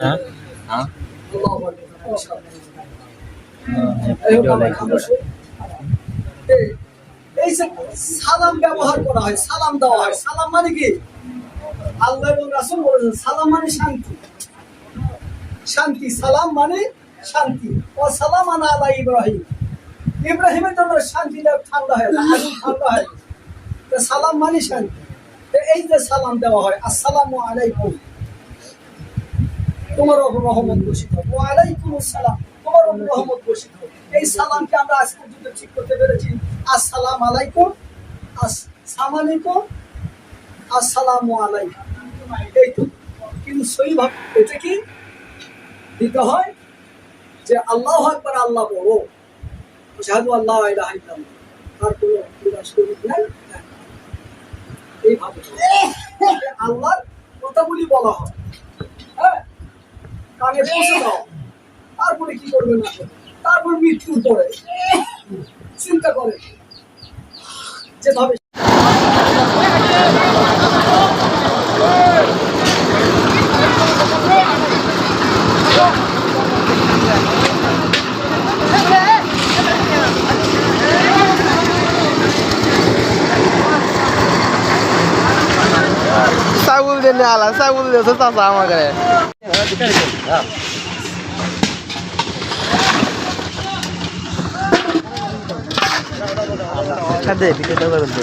হ্যাঁ? হ্যাঁ? এই- এই যে সালাম ব্যবহার করা হয় সালাম দেওয়া হয়। সালাম মানে কি? আল্লাহ এবং রাসূল বলেছেন সালাম মানে শান্তি। শান্তি সালাম মানে শান্তি। ও সালাম আনা আলা ইব্রাহিম। ইব্রাহিমের জন্য শান্তিটা ঠান্ডা হয় আগুন ঠান্ডা হয়। সালাম মানে শান্তি। এই যে সালাম দেওয়া হয় আসসালামু আলাইকুম। তোমার রহমত বসিত হোক। ওয়া আসসালাম। তোমার রহমত বসিত। এই সালামকে আমরা আজ পর্যন্ত ঠিক করতে পেরেছি। আসসালাম আলাইকুম। আসসালাম আলাইকুম। আসসালামু আলাইকুম। এই তো। কিন্তু সহি ভাব এটা কি? দিতে হয় যে আল্লাহ আকবার, আল্লাহ বড়। শাহাদু আল্লাহ ইলাহা ইল্লাল্লাহ। আর কোনো বিরাজ শরীক নাই। এইভাবে আল্লাহর কথাগুলি বলা হয় হ্যাঁ। কানে পৌঁছে দাও তারপরে কি করবে না। তারপর মৃত্যুর পরে চিন্তা করে যেভাবে ছাগল দিয়ে আলা ছাগল দিয়েছে চাচা আমাকে। দে ভিডিওটা করে দে।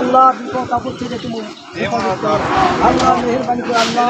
আল্লাহ বিপদ আপদ থেকে। আল্লাহ মেহরবানি করে আল্লাহ